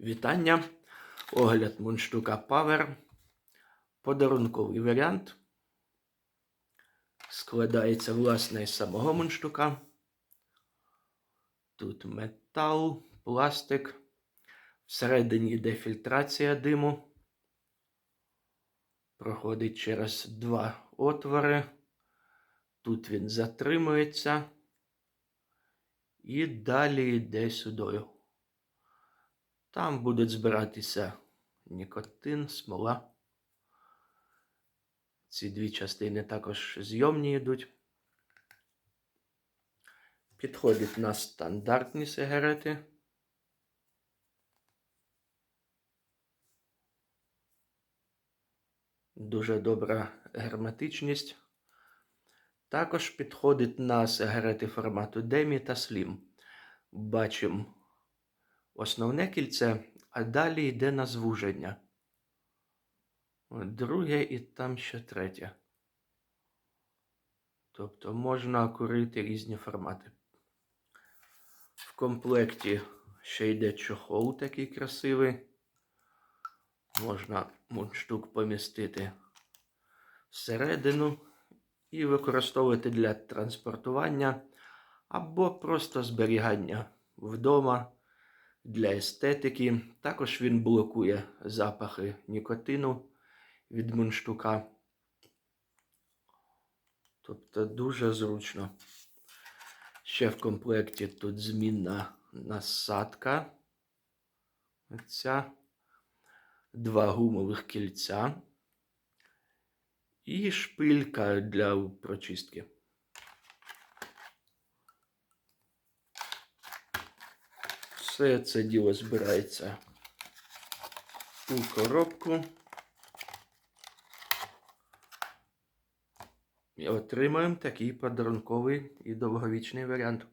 Вітання. Огляд мундштука Power. Подарунковий варіант. Складається власне із самого мундштука. Тут метал, пластик. Всередині йде фільтрація диму. Проходить через два отвори. Тут він затримується. І далі йде сюди. Там будуть збиратися нікотин, смола. Ці дві частини також зйомні йдуть. Підходить на стандартні сигарети. Дуже добра герметичність. Також підходить на сигарети формату Demi та Slim. Бачимо основне кільце, а далі йде на звуження. Друге і там ще третє. Тобто можна курити різні формати. В комплекті ще йде чохол такий красивий. Можна мундштук помістити всередину і використовувати для транспортування або просто зберігання вдома для естетики. Також він блокує запахи нікотину від мундштука. Тобто дуже зручно. Ще в комплекті тут змінна насадка. Оця. Два гумових кільця і шпилька для прочистки. Все це діло збирається у коробку. І отримаємо такий подарунковий і довговічний варіант.